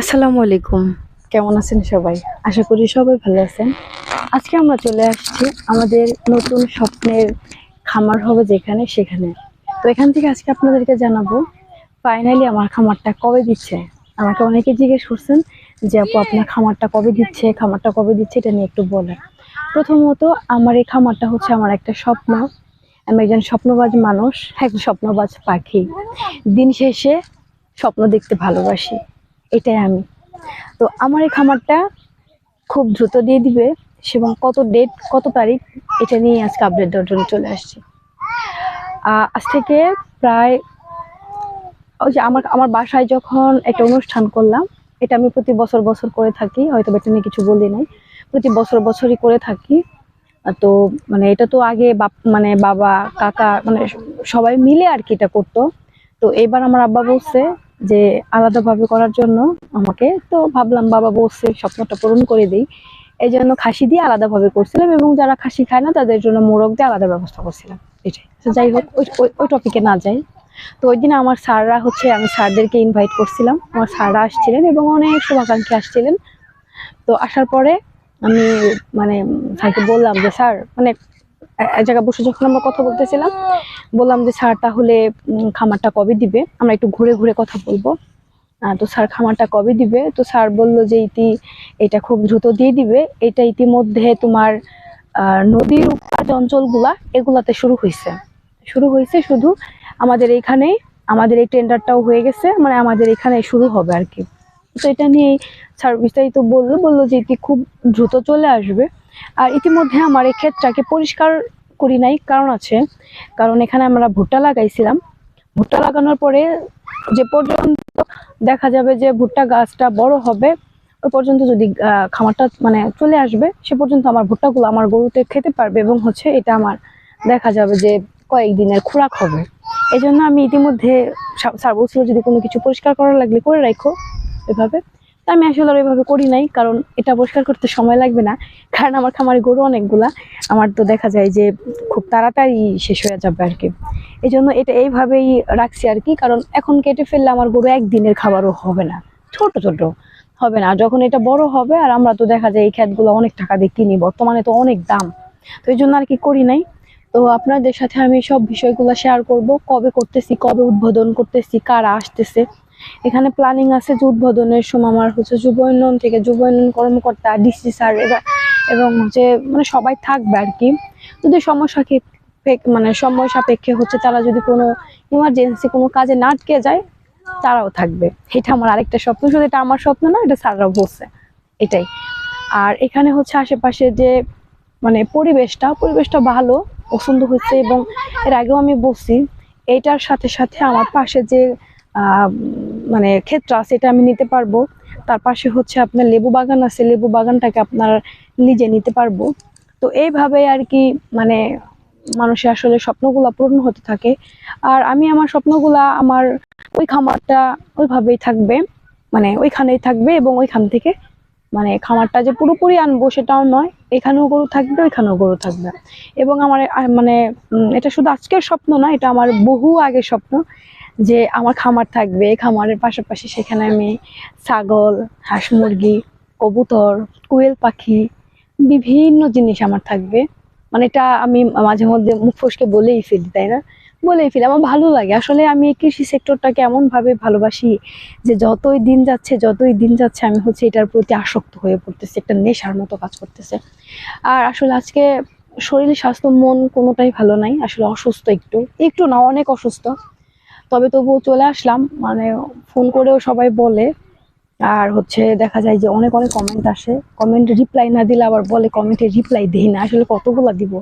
আসসালামু আলাইকুম। কেমন আছেন সবাই? আশা করি সবাই ভালো আছেন। আজকে আমরা চলে আসছি আমাদের নতুন স্বপ্নের খামার হবে যেখানে, সেখানে। তো এখান থেকে আজকে আপনাদেরকে জানাব ফাইনালি আমার খামারটা কবে দিচ্ছে? আমাকে অনেকে জিজ্ঞেস করছেন যে, আপু, আপনার খামারটা কবে দিচ্ছে? খামারটা কবে দিচ্ছে? এটা নিয়ে একটু বলেন। প্রথমত, আমার এই খামারটা হচ্ছে আমার একটা স্বপ্ন। আমি একজন স্বপ্নবাজ মানুষ একজন স্বপ্নবাজ পাখি। দিন শেষে স্বপ্ন দেখতে ভালোবাসি। এটাই আমি। তো আমার এই খামারটা খুব দ্রুত দিয়ে দিবে এবং কত ডেট কত তারিখ এটা নিয়ে আজকে আপডেট দেওয়ার জন্য চলে আসছি। আজ থেকে প্রায় ওই যে আমার আমার বাসায় যখন একটা অনুষ্ঠান করলাম, এটা আমি প্রতি বছর বছর করে থাকি, হয়তো এটা নিয়ে কিছু বলি নাই, প্রতি বছর, বছরই করে থাকি। তো মানে এটা তো আগে বাপ মানে বাবা, কাকা মানে সবাই মিলে আর কি এটা করতো। তো এবার আমার আব্বা বলছে যে আলাদাভাবে করার জন্য আমাকে, তো ভাবলাম বাবা বলছে, স্বপ্নটা পূরণ করে দিই। এই জন্য খাসি দিয়ে আলাদাভাবে করছিলাম এবং যারা খাসি খায় না, তাদের জন্য মোরগ দিয়ে আলাদা ব্যবস্থা করছিলাম। এটাই। তো যাই হোক, ওই, ওই- টপিকে না যাই। তো ওই দিন আমার স্যাররা হচ্ছে, আমি স্যারদেরকে ইনভাইট করছিলাম। আমার স্যাররা আসছিলেন এবং অনেক শুভাকাঙ্ক্ষী আসছিলেন। তো আসার পরে আমি মানে স্যারকে বললাম যে, স্যার মানে জায়গায় বসে যখন আমরা কথা বলতেছিলাম, বললাম যে, স্যার, তাহলে খামারটা কবে দিবে? আমরা একটু ঘুরে ঘুরে কথা বলব। তো স্যার খামারটা কবে দিবে? তো স্যার বলল যে, ইতি, এটা খুব দ্রুত দিয়ে দিবে। এটা ইতিমধ্যে তোমার নদীর উপর অঞ্চলগুলা এগুলাতে শুরু হয়েছে শুরু হয়েছে শুধু আমাদের এইখানে আমাদের এই টেন্ডারটাও হয়ে গেছে মানে আমাদের এখানে শুরু হবে আর কি। তো এটা নিয়ে স্যার বিস্তারিত বলল বলল যে ইতি খুব দ্রুত চলে আসবে। আর ইতিমধ্যে আমার এই ক্ষেতটাকে পরিষ্কার করি নাই, কারণ আছে। কারণ এখানে আমরা ভুট্টা লাগাইছিলাম। ভুট্টা লাগানোর পরে যে পর্যন্ত দেখা যাবে যে ভুট্টা গাছটা বড় হবে, ওই পর্যন্ত যদি খামারটা মানে চলে আসবে, সে পর্যন্ত আমার ভুট্টাগুলো আমার গরুতে খেতে পারবে এবং হচ্ছে এটা আমার দেখা যাবে যে কয়েকদিনের খোরাক হবে। এই জন্য আমি ইতিমধ্যে সা- স্যার বলছিল যদি কোনো কিছু পরিষ্কার করা লাগলে করে রাখো। এভাবে। তা আমি আসলে আর এভাবে করি নাই, কারণ এটা পরিষ্কার করতে সময় লাগবে না, কারণ আমার খামারে গরু অনেকগুলা। আমার তো দেখা যায় যে খুব তাড়াতাড়ি শেষ হয়ে যাবে আর কি। এই জন্য এটা এইভাবেই রাখছি আর কি, কারণ এখন কেটে ফেললে আমার গরু একদিনের খাবারও হবে না, ছোট ছোট হবে না। যখন এটা বড় হবে, আর আমরা তো দেখা যায় এই ক্ষেতগুলো অনেক টাকা দিয়ে কিনি, বর্তমানে তো অনেক দাম। তো এই জন্য আর কি করি নাই। তো আপনাদের সাথে আমি সব বিষয়গুলো শেয়ার করব, কবে করতেছি, কবে উদ্বোধন করতেছি, কারা আসতেছে এখানে প্ল্যানিং আছে যে উদ্বোধনের সময় আমার হচ্ছে যুব উন্নয়ন থেকে যুব উন্নয়ন কর্মকর্তা ডিসি স্যার এবার এবং হচ্ছে মানে সবাই থাকবে আর কি। যদি সমস্যা মানে সময় সাপেক্ষে হচ্ছে তারা যদি কোনো ইমার্জেন্সি কোনো কাজে না আটকে যায়, তারাও থাকবে। এটা আমার আরেকটা স্বপ্ন। শুধু এটা আমার স্বপ্ন না, এটা স্যাররাও বলছে। এটাই। আর এখানে হচ্ছে আশেপাশে যে মানে পরিবেশটা পরিবেশটা ভালো, পছন্দ হচ্ছে এবং এর আগেও আমি বলছি, এটার সাথে সাথে আমার পাশে যে মানে ক্ষেত্র আছে, এটা আমি নিতে পারব। তার পাশে হচ্ছে আপনার লেবু বাগান আছে, লেবু বাগানটাকে আপনার লিজে নিতে পারব। তো এইভাবে আর কি মানে মানুষের আসলে স্বপ্নগুলা পূর্ণ হতে থাকে। আর আমি আমার স্বপ্নগুলা, আমার ওই খামারটা ওইভাবেই থাকবে মানে ওইখানেই থাকবে এবং ওইখান থেকে মানে খামারটা যে পুরোপুরি আনব সেটাও নয়, এখানেও গরু থাকবে, ওইখানেও গরু থাকবে। এবং আমার মানে এটা শুধু আজকের স্বপ্ন না, এটা আমার বহু আগের স্বপ্ন যে আমার খামার থাকবে। খামারের পাশাপাশি সেখানে আমি ছাগল, হাঁস মুরগি, কবুতর, কোয়েল পাখি, বিভিন্ন জিনিস আমার থাকবে। মানে এটা আমি মাঝে মধ্যে মুখ ফসকে বলেই ফেলি, তাই না? বলেই ফেলি, আমার ভালো লাগে। আসলে আমি কৃষি সেক্টরটাকে এমন ভাবে ভালোবাসি যে যতই দিন যাচ্ছে, যতই দিন যাচ্ছে, আমি হচ্ছে এটার প্রতি আসক্ত হয়ে পড়তেছি, একটা নেশার মতো কাজ করতেছে। আর আসলে আজকে শরীর, স্বাস্থ্য, মন কোনোটাই ভালো নাই, আসলে অসুস্থ একটু। একটু না, অনেক অসুস্থ। তবে তবুও চলে আসলাম মানে ফোন করেও সবাই বলে। আর হচ্ছে দেখা যায় যে অনেক অনেক কমেন্ট আসে। কমেন্ট রিপ্লাই না দিলে আবার বলে কমেন্টে রিপ্লাই দেই না। আসলে কতগুলো দিব?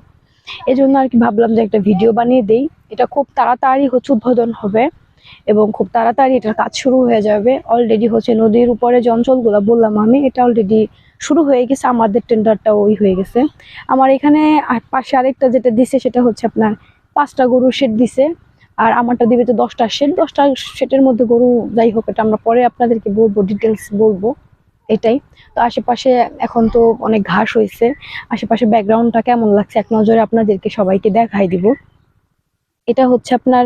এই জন্য আর কি ভাবলাম যে একটা ভিডিও বানিয়ে দেই। এটা খুব তাড়াতাড়ি হচ্ছে উদ্বোধন হবে এবং খুব তাড়াতাড়ি এটার কাজ শুরু হয়ে যাবে। অলরেডি হচ্ছে নদীর উপরে যে অঞ্চলগুলো বললাম আমি, এটা অলরেডি শুরু হয়ে গেছে, আমাদের টেন্ডারটা ওই হয়ে গেছে। আমার এখানে পাশে আরেকটা যেটা দিছে, সেটা হচ্ছে আপনার পাঁচটা গরুর শেড দিছে। আর আমারটা দিবে তো দশটা শেড দশটা শেডের মধ্যে গরু যাই হোক, এটা আমরা পরে আপনাদেরকে বলব ডিটেলস বলব। এটাই। তো আশেপাশে এখন তো অনেক ঘাস হয়েছে। আশেপাশে ব্যাকগ্রাউন্ডটা কেমন লাগছে? এক নজরে আপনাদেরকে সবাইকে দেখাই দিব। এটা হচ্ছে আপনার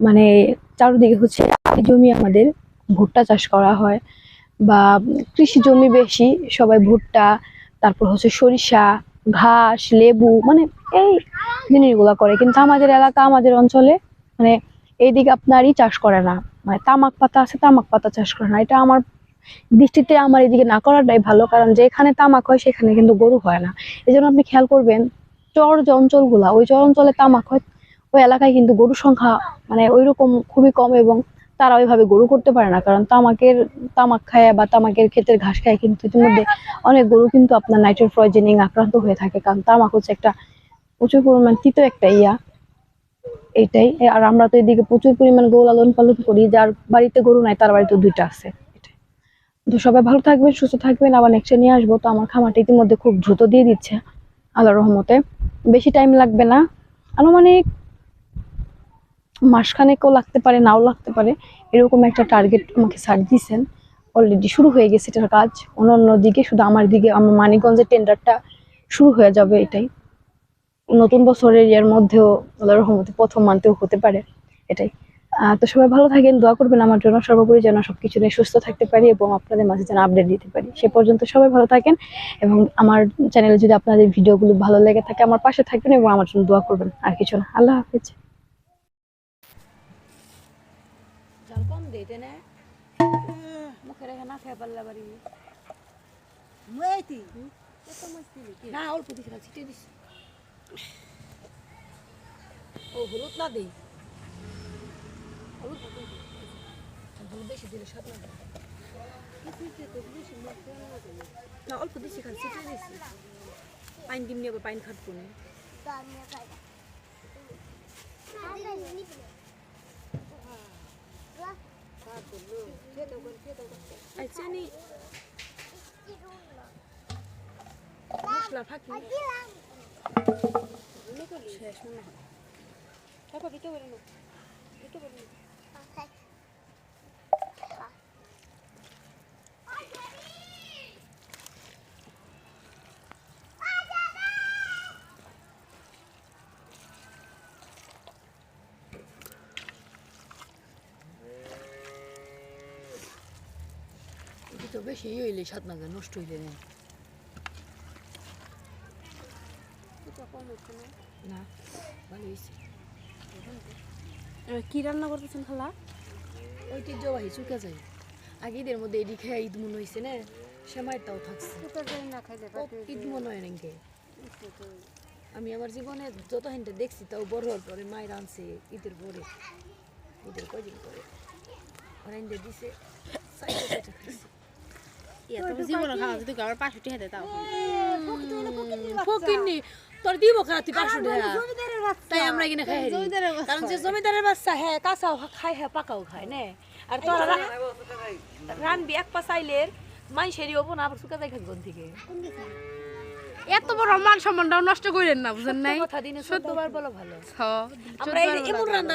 মানে চারদিকে হচ্ছে জমি আমাদের। ভুট্টা চাষ করা হয় বা কৃষি জমি বেশি, সবাই ভুট্টা, তারপর হচ্ছে সরিষা, ঘাস, লেবু মানে এই জিনিসগুলো করে। কিন্তু আমাদের এলাকা, আমাদের অঞ্চলে মানে এইদিকে আপনারই চাষ করে না। মানে তামাক পাতা আছে, তামাক পাতা চাষ করে না। এটা আমার দৃষ্টিতে আমার এদিকে না করাটাই ভালো, কারণ যেখানে তামাক হয়, সেখানে কিন্তু গরু হয় না এই আপনি খেয়াল করবেন, চর যে অঞ্চলগুলা ওই চর অঞ্চলে তামাক হয়, ওই এলাকায় কিন্তু গরুর সংখ্যা মানে ওইরকম খুবই কম এবং তারা ওইভাবে গরু করতে পারে না, কারণ তামাকের, তামাক খায় বা তামাকের ক্ষেতের ঘাস খায়, কিন্তু ইতিমধ্যে অনেক গরু কিন্তু আপনার নাইট্রোল পয়জনিং আক্রান্ত হয়ে থাকে, কারণ তামাক হচ্ছে একটা প্রচুর পরিমাণ তিতো একটা ইয়া এটাই, আর আমরা তো এদিকে প্রচুর পরিমাণ গরু লালন পালন করি, যার বাড়িতে গরু নাই, তার বাড়িতে দুইটা আছে। তো সবাই ভালো থাকবেন, সুস্থ থাকবেন। আবার নেক্সট নিয়ে আসব। তো আমার খামারটা ইতিমধ্যে খুব দ্রুত দিয়ে দিচ্ছে আল্লাহ রহমতে। বেশি টাইম লাগবে না। আনুমানিক মাসখানেকও লাগতে পারে, নাও লাগতে পারে। এরকম একটা টার্গেট আমাকে স্যার দিয়েছেন অলরেডি শুরু হয়ে গেছে এটার কাজ। অন্য অন্য দিকে, শুধু আমার দিকে, আমার মানিকগঞ্জের টেন্ডারটা শুরু হয়ে যাবে এটাই। নতুন বছরের এর মধ্যেও আল্লাহর রহমতে প্রথম মানতেও হতে পারে এটাই। তো সবাই ভালো থাকেন দোয়া করবেন আমার জন্য। সর্বোপরি যেন সবকিছু নিয়ে সুস্থ থাকতে পারি এবং আপনাদের মাঝে যেন আপডেট দিতে পারি। সে পর্যন্ত সবাই ভালো থাকেন এবং আমার চ্যানেলে যদি আপনাদের ভিডিওগুলো ভালো লেগে থাকে আমার পাশে থাকবেন এবং আমার জন্য দোয়া করবেন। আর কিছু না। আল্লাহ হাফেজ। না। অল্প দিছি ছিটে দিছি। ও হলুদ না দিই হলুদ। হলুদ বেশি দিলে স্বাদ লাগে না, অল্প দিছি খালি ছিটে দিছি পাইন দিমনি আবার পাইন খাটবো না। আচ্ছা নি মশলা ফাঁকি। শেষ মনে হয়। তারপর দিতে পারি দিতে পারি তো বেশি ইয়ে হইলে স্বাদ নষ্ট হইলে না। না? ভালো হয়েছে কি রান্না করতেছেন খালা? ঐতিহ্যবাহী চুকে যায়। আগে ঈদের মধ্যে এডি খেয়ে ঈদ মনে হয়েছে না সেমাইটাও থাকছে। না খাইলে ও ঈদ মনে হয় নাকি? আমি আমার জীবনে যত হেনটা দেখছি তাও বড় হওয়ার পরে মায়ের আনছে ঈদের পরে। ঈদের কয়দিন পরে? ওরা দিছে সাইডে সাইডে খাইছি। জীবন খাওয়া যদি আমার পাঁচশো টাকা দেয় তাও ফকিরনি তোর দিব খারাপ তুই পাঁচশো টাকা তাই আমরা এখানে খাই জমিদারের বাচ্চা। কারণ যে জমিদারের বাচ্চা হ্যাঁ কাঁচাও খায় হ্যাঁ পাকাও খায় নে আর তোরা রানবি এক মাইসেরই হব না আবার শুকা কোন থেকে এত বড় মান সম্মানটাও নষ্ট করেন না বুঝেন নাই কথা দিনে সত্যবার বলো ভালো আমরা এমন রান্না